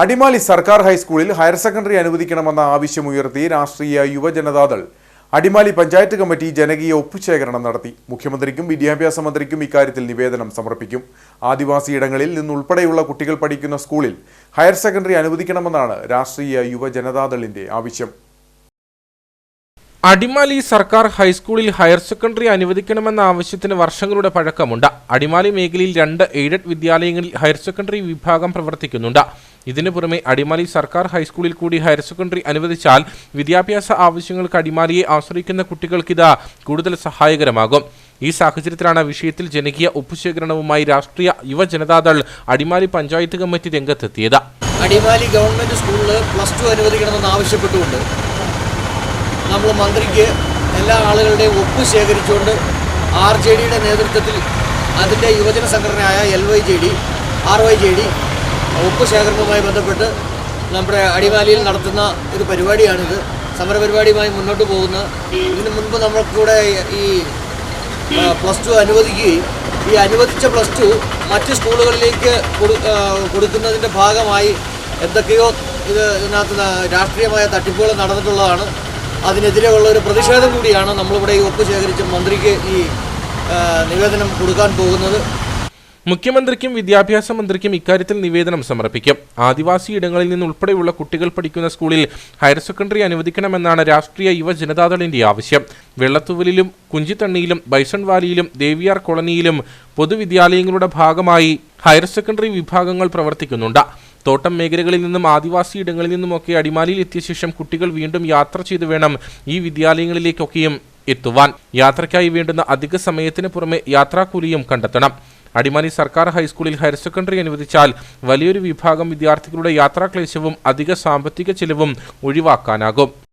അടിമാലി സർക്കാർ ഹൈസ്കൂളിൽ higher secondary അനുവദിക്കണമെന്ന ആവശ്യമുയർത്തി രാഷ്ട്രീയ യുവജനതാദൾ അടിമാലി പഞ്ചായത്ത് കമ്മിറ്റി ജനകീയ ഒപ്പുശേഖരണം നടത്തി. മുഖ്യമന്ത്രിക്കും വിദ്യാഭ്യാസ മന്ത്രിക്കും ഇക്കാര്യത്തിൽ നിവേദനം സമർപ്പിക്കും. ആദിവാസി ഇടങ്ങളിൽ നിന്നുൾപ്പെടെയുള്ള കുട്ടികൾ പഠിക്കുന്ന സ്കൂളിൽ ഹയർ സെക്കൻഡറി അനുവദിക്കണമെന്നാണ് രാഷ്ട്രീയ യുവജനതാദളിന്റെ ആവശ്യം. അടിമാലി സർക്കാർ ഹൈസ്കൂളിൽ ഹയർ സെക്കൻഡറി അനുവദിക്കണമെന്ന ആവശ്യത്തിന് വർഷങ്ങളുടെ പഴക്കമുണ്ട്. അടിമാലി മേഖലയിൽ രണ്ട് എയ്ഡഡ് വിദ്യാലയങ്ങളിൽ ഹയർ സെക്കൻഡറി വിഭാഗം പ്രവർത്തിക്കുന്നുണ്ട്. ഇതിനു പുറമെ അടിമാലി സർക്കാർ ഹൈസ്കൂളിൽ കൂടി ഹയർ സെക്കൻഡറി അനുവദിച്ചാൽ വിദ്യാഭ്യാസ ആവശ്യങ്ങൾക്ക് അടിമാലിയെ ആശ്രയിക്കുന്ന കുട്ടികൾക്കിത് കൂടുതൽ സഹായകരമാകും. ഈ സാഹചര്യത്തിലാണ് വിഷയത്തിൽ ജനകീയ ഒപ്പുശേഖരണവുമായി രാഷ്ട്രീയ യുവജനതാദൾ അടിമാലി പഞ്ചായത്ത് കമ്മിറ്റി രംഗത്തെത്തിയത്. അടിമാലി ഗവൺമെന്റ് സ്കൂളിൽ പ്ലസ് ടു അനുവദിക്കണമെന്ന് ആവശ്യപ്പെട്ടുകൊണ്ട് നമ്മൾ മന്ത്രിക്ക് എല്ലാ ആളുകളുടെയും ഒപ്പ് ശേഖരിച്ചുകൊണ്ട് ആർ ജെ ഡിയുടെ നേതൃത്വത്തിൽ അതിന്റെ യുവജന സംഘടനയായ L Y J D R Y J D ഒപ്പ് ശേഖരണവുമായി ബന്ധപ്പെട്ട് നമ്മുടെ അടിമാലിയിൽ നടത്തുന്ന ഒരു പരിപാടിയാണിത്. സമരപരിപാടിയുമായി മുന്നോട്ട് പോകുന്ന ഇതിനു മുൻപ് നമ്മൾക്കൂടെ ഈ പ്ലസ് ടു അനുവദിക്കുകയും ഈ അനുവദിച്ച പ്ലസ് ടു മറ്റ് സ്കൂളുകളിലേക്ക് കൊടു- കൊടുക്കുന്നതിന്റെ ഭാഗമായി എന്തൊക്കെയോ ഇത് ഇതിനകത്ത് രാഷ്ട്രീയമായ തട്ടിപ്പുകൾ നടന്നിട്ടുള്ളതാണ്. അതിനെതിരെയുള്ള ഒരു പ്രതിഷേധം കൂടിയാണ് നമ്മളിവിടെ ഈ ഒപ്പ് ശേഖരിച്ച് മന്ത്രിക്ക് ഈ നിവേദനം കൊടുക്കാൻ പോകുന്നത്. മുഖ്യമന്ത്രിക്കും വിദ്യാഭ്യാസ മന്ത്രിക്കും ഇക്കാര്യത്തിൽ നിവേദനം സമർപ്പിക്കും. ആദിവാസി ഇടങ്ങളിൽ നിന്നുൾപ്പെടെയുള്ള കുട്ടികൾ പഠിക്കുന്ന സ്കൂളിൽ ഹയർ സെക്കൻഡറി അനുവദിക്കണമെന്നാണ് രാഷ്ട്രീയ യുവ ജനതാദളിന്റെ ആവശ്യം. വെള്ളത്തുവലിലും കുഞ്ചിത്തണ്ണിയിലും ബൈസൺ വാലിയിലും ദേവിയാർ കോളനിയിലും പൊതുവിദ്യാലയങ്ങളുടെ ഭാഗമായി ഹയർ സെക്കൻഡറി വിഭാഗങ്ങൾ പ്രവർത്തിക്കുന്നുണ്ട്. തോട്ടം മേഖലകളിൽ നിന്നും ആദിവാസി ഇടങ്ങളിൽ നിന്നുമൊക്കെ അടിമാലിയിൽ എത്തിയ ശേഷം കുട്ടികൾ വീണ്ടും യാത്ര ചെയ്തു വേണം ഈ വിദ്യാലയങ്ങളിലേക്കൊക്കെയും എത്തുവാൻ. യാത്രയ്ക്കായി വേണ്ടുന്ന അധിക സമയത്തിന് പുറമെ യാത്രാക്കൂലിയും കണ്ടെത്തണം. അടിമാലി സർക്കാർ ഹൈസ്കൂളിൽ ഹയർ സെക്കൻഡറി അനുവദിച്ചാൽ വലിയൊരു വിഭാഗം വിദ്യാർത്ഥികളുടെ യാത്രാക്ലേശവും അധിക സാമ്പത്തിക ചെലവും ഒഴിവാക്കാനാകും.